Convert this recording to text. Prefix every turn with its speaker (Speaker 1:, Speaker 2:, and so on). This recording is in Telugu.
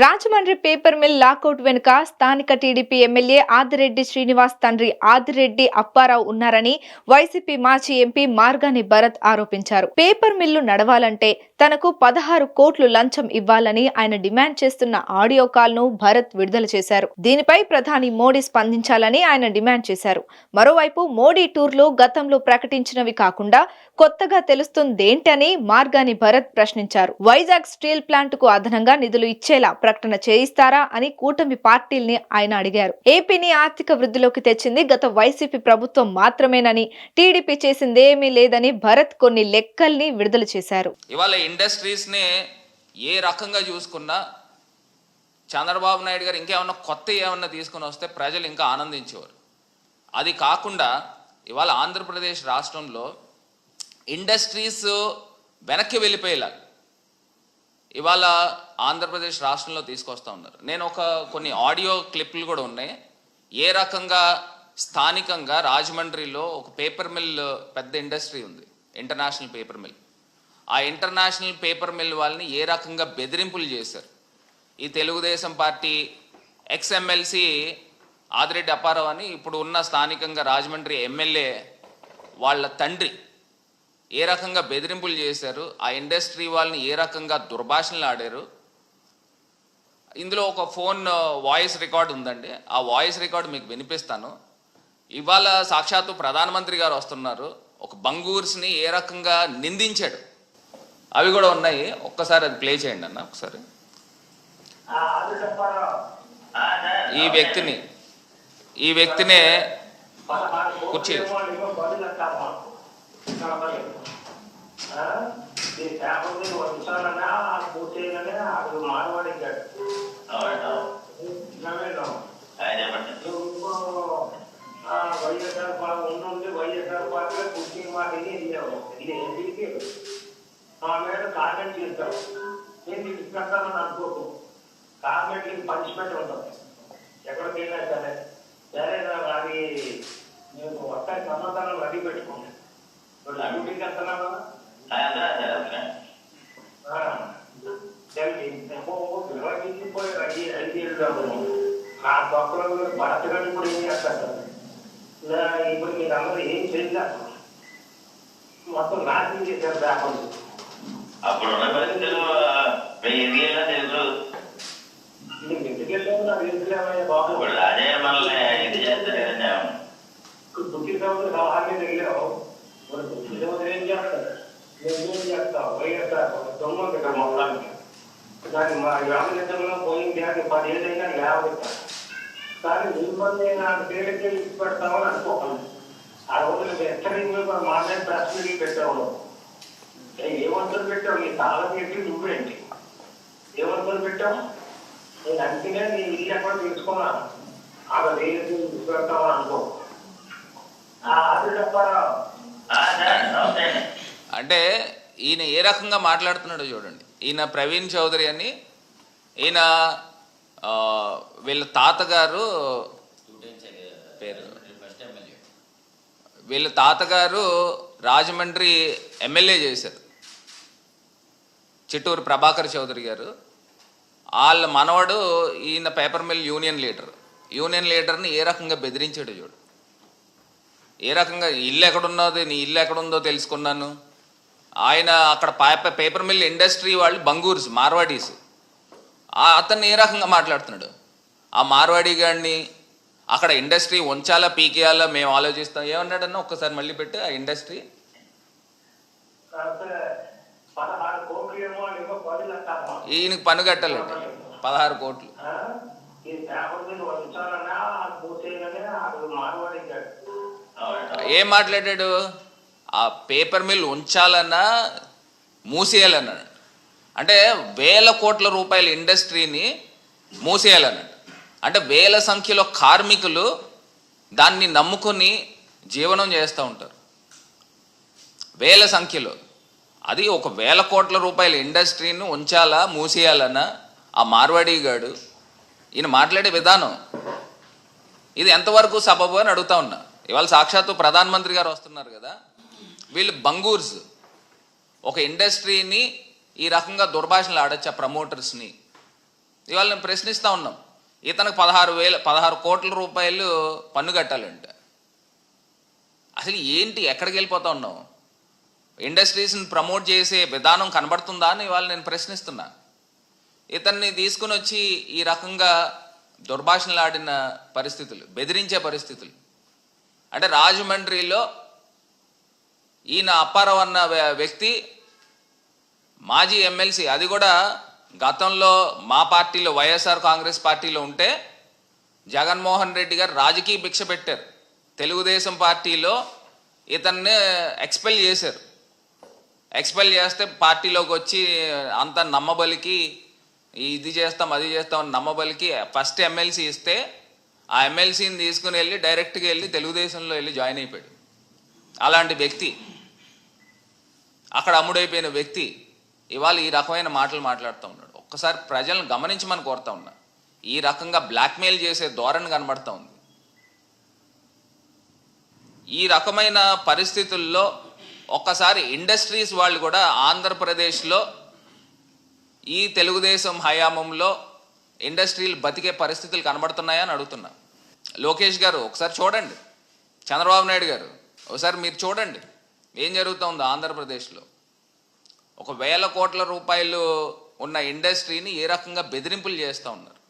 Speaker 1: రాజమండ్రి పేపర్ మిల్ లాకౌట్ వెనుక స్థానిక టీడీపీ ఎమ్మెల్యే ఆదిరెడ్డి శ్రీనివాస్ తండ్రి ఆదిరెడ్డి అప్పారావు ఉన్నారని వైసీపీ మాజీ ఎంపీ మార్గాని భరత్ ఆరోపించారు. పేపర్ మిల్లు నడవాలంటే తనకు పదహారు కోట్లు లంచం ఇవ్వాలని ఆయన డిమాండ్ చేస్తున్న ఆడియో కాల్ను భరత్ విడుదల చేశారు. దీనిపై ప్రధాని మోడీ స్పందించాలని ఆయన డిమాండ్ చేశారు. మరోవైపు మోడీ టూర్లు గతంలో ప్రకటించినవి కాకుండా కొత్తగా తెలుస్తుందేంటని మార్గాని భరత్ ప్రశ్నించారు. వైజాగ్ స్టీల్ ప్లాంట్కు అదనంగా నిధులు ఇచ్చేలా ప్రకటన చేయిస్తారా అని కూటమి పార్టీల్ని ఆయన అడిగారు. ఏపీని ఆర్థిక వృద్ధిలోకి తెచ్చింది గత వైసీపీ ప్రభుత్వం మాత్రమేనని టీడీపీ చేసిందేమీ లేదని భరత్ కొన్ని లెక్కల్ని విడుదల చేశారు.
Speaker 2: ఇవాళ ఇండస్ట్రీస్ని ఏ రకంగా చూసుకున్నా చంద్రబాబు నాయుడు గారు ఇంకేమన్నా కొత్త ఏమన్నా తీసుకుని వస్తే ప్రజలు ఇంకా ఆనందించేవారు. అది కాకుండా ఇవాళ ఆంధ్రప్రదేశ్ రాష్ట్రంలో ఇండస్ట్రీస్ వెనక్కి వెళ్ళిపోయేలా ఇవాళ ఆంధ్రప్రదేశ్ రాష్ట్రంలో తీసుకొస్తా ఉన్నారు. నేను ఒక కొన్ని ఆడియో క్లిప్లు కూడా ఉన్నాయి. ఏ రకంగా స్థానికంగా రాజమండ్రిలో ఒక పేపర్ మిల్ పెద్ద ఇండస్ట్రీ ఉంది. International paper mill. ఆ ఇంటర్నేషనల్ పేపర్ మిల్ వాళ్ళని ఏ రకంగా బెదిరింపులు చేశారు? ఈ Telugu Desam party ex MLC Adireddy Apparao అని ఇప్పుడు ఉన్న స్థానికంగా రాజమండ్రి ఎమ్మెల్యే వాళ్ళ తండ్రి ఏ రకంగా బెదిరింపులు చేశారు ఆ ఇండస్ట్రీ వాళ్ళని ఏ రకంగా దుర్భాషణలు ఆడారు? ఇందులో ఒక ఫోన్ వాయిస్ రికార్డ్ ఉందండి. ఆ వాయిస్ రికార్డ్ మీకు వినిపిస్తాను. ఇవాళ సాక్షాత్తు ప్రధానమంత్రి గారు వస్తున్నారు. ఒక బంగూర్స్ని ఏ రకంగా నిందించాడు? అవి కూడా ఉన్నాయి. ఒక్కసారి అది ప్లే చేయండి అన్న ఒకసారి. ఈ వ్యక్తిని ఈ వ్యక్తినే కుర్చీ.
Speaker 3: వైఎస్ఆర్ పార్టీ ఉండి వైఎస్ఆర్ పార్టీలో కుర్చీ మాట వెళ్ళాము ఇది ఏంటి మా మీద కామెంట్ చేస్తాం నేను తీసుకెళ్తానని అనుకోకు కామెంట్కి పనిష్మెంట్ ఉంటుంది ఎక్కడికి వెళ్ళినా సరే సరే అది నేను వస్తాయి సమాధానం రెడీ పెట్టుకోండి డ్యూటీకి వెళ్తున్నావా రెడీ రెడీ చేద్దాము నా పక్కన భరత్ గారు ఇప్పుడు ఏం చేస్తారు ఇలా ఇప్పుడు మీరు అందరూ ఏం చేయలేదు మొత్తం నాశనం చేశారు రాకుండా
Speaker 4: అప్పుడున్న పరిస్థితులు వెయ్యి ఏళ్ళ తెలుసు
Speaker 3: నీకు ఎందుకు వెళ్ళావు నాకు ఎందుకు లేవయ్యా బాబు
Speaker 4: ఇప్పుడు అదే మనల్ని ఇది చేస్తారు కదండి
Speaker 3: దుఃఖి సముద్ర సలహాన్ని వెళ్ళావు మరి దుఃఖి సముద్రం ఏం చేస్తారు నువ్వేం చేస్తా వైఎస్ఆర్ దొంగ ఇక్కడ మొత్తానికి దాన్ని మా రామచంద్రంలో పోయింది అది పదేళ్ళైనా యాభై కానీ మిమ్మల్ని నాకు పేరుకి ఇచ్చి పెడతామని అనుకోకండి ఆ రోజున హెచ్చరింగ్ మా మీద ప్రెస్ మీటింగ్ పెట్టావు ఏమంతలు పెట్టావు నీ తాళ పెట్టి నువ్వేంటి ఏమంతలు పెట్టావు నేను అంతగా నీ ఇల్లు ఎక్కడ తీసుకున్నాను ఆమె వేరే పెడతామని అనుకో ఆ అది చెప్పారా
Speaker 2: అంటే ఈయన ఏ రకంగా మాట్లాడుతున్నాడో చూడండి. ఈయన ప్రవీణ్ చౌదరి అని ఈయన వీళ్ళ తాతగారు పేరు. వీళ్ళ తాతగారు రాజమండ్రి ఎమ్మెల్యే చేశారు. చిట్టూరు ప్రభాకర్ చౌదరి గారు. వాళ్ళ మనవడు ఈయన paper mill union leader. Union లీడర్ని ఏ రకంగా బెదిరించాడు చూడు. ఏ రకంగా ఇల్లు ఎక్కడున్నది? నీ ఇల్లు ఎక్కడుందో తెలుసుకున్నాను. ఆయన అక్కడ పేపర్ మిల్ ఇండస్ట్రీ వాళ్ళు బంగూర్స్ మార్వాడీస్. అతన్ని ఏ రకంగా మాట్లాడుతున్నాడు? ఆ మార్వాడి గాడిని అక్కడ ఇండస్ట్రీ ఉంచాలా పీకేయాలా మేము ఆలోచిస్తాం. ఏమన్నాడన్నా ఒక్కసారి మళ్ళీ పెట్టి ఆ ఇండస్ట్రీ ఈయనకి పన్ను కట్టాలండి పదహారు కోట్లు. ఏం మాట్లాడాడు? ఆ పేపర్ మిల్ ఉంచాలన్నా మూసేయాలన్నాడు. అంటే వేల కోట్ల రూపాయల ఇండస్ట్రీని మూసేయాలన్నాడు. అంటే వేల సంఖ్యలో కార్మికులు దాన్ని నమ్ముకొని జీవనం చేస్తూ ఉంటారు. వేల సంఖ్యలో. అది ఒక వేల కోట్ల రూపాయల ఇండస్ట్రీని ఉంచాలా మూసేయాలన్నా? ఆ మార్వాడీ గాడు ఈయన మాట్లాడే విధానం ఇది ఎంతవరకు సబబు అని అడుగుతా ఉన్నా. ఇవాళ సాక్షాత్తు ప్రధానమంత్రి గారు వస్తున్నారు కదా. వీళ్ళు బంగూర్స్. ఒక ఇండస్ట్రీని ఈ రకంగా దుర్భాషణలు ఆ ప్రమోటర్స్ని? ఇవాళ నేను ప్రశ్నిస్తూ ఉన్నాం. ఇతనికి పదహారు వేల పదహారు కోట్ల రూపాయలు పన్ను కట్టాలంట. అసలు ఏంటి? ఎక్కడికి వెళ్ళిపోతా ఉన్నావు? ఇండస్ట్రీస్ని ప్రమోట్ చేసే విధానం కనబడుతుందా అని ఇవాళ నేను ప్రశ్నిస్తున్నా. ఇతన్ని తీసుకుని వచ్చి ఈ రకంగా దుర్భాషణలాడిన పరిస్థితులు బెదిరించే పరిస్థితులు. అంటే రాజమండ్రిలో ఈయన అప్పారావు అన్న వ్య- వ్యక్తి మాజీ ఎమ్మెల్సీ. అది కూడా గతంలో మా పార్టీలో వైఎస్ఆర్ కాంగ్రెస్ పార్టీలో ఉంటే జగన్మోహన్ రెడ్డి గారు రాజకీయ భిక్ష పెట్టారు. తెలుగుదేశం పార్టీలో ఇతన్ని ఎక్స్పెల్ చేశారు. ఎక్స్పెల్ చేస్తే పార్టీలోకి వచ్చి అంత నమ్మబలికి ఇది చేస్తాం అది చేస్తాం అని నమ్మబలికి ఫస్ట్ ఎమ్మెల్సీ ఇస్తే ఆ ఎమ్మెల్సీని తీసుకుని వెళ్ళి డైరెక్ట్గా వెళ్ళి తెలుగుదేశంలో వెళ్ళి జాయిన్ అయిపోయాడు. అలాంటి వ్యక్తి. అక్కడ అమ్ముడైపోయిన వ్యక్తి ఇవాళ ఈ రకమైన మాటలు మాట్లాడుతూ ఉన్నాడు. ఒక్కసారి ప్రజలను గమనించమని కోరుతా ఉన్నా. ఈ రకంగా బ్లాక్మెయిల్ చేసే ధోరణి కనబడతా ఉంది. ఈ రకమైన పరిస్థితుల్లో ఒక్కసారి ఇండస్ట్రీస్ వాళ్ళు కూడా ఆంధ్రప్రదేశ్లో ఈ తెలుగుదేశం హయాంలో ఇండస్ట్రీలు బతికే పరిస్థితులు కనబడుతున్నాయని అడుగుతున్నా. లోకేష్ గారు ఒకసారి చూడండి. చంద్రబాబు నాయుడు గారు ఒకసారి మీరు చూడండి. ఏం జరుగుతుందో ఆంధ్రప్రదేశ్లో. ఒక వేల కోట్ల రూపాయలు ఉన్న ఇండస్ట్రీని ఏ రకంగా బెదిరింపులు చేస్తూ ఉన్నారు?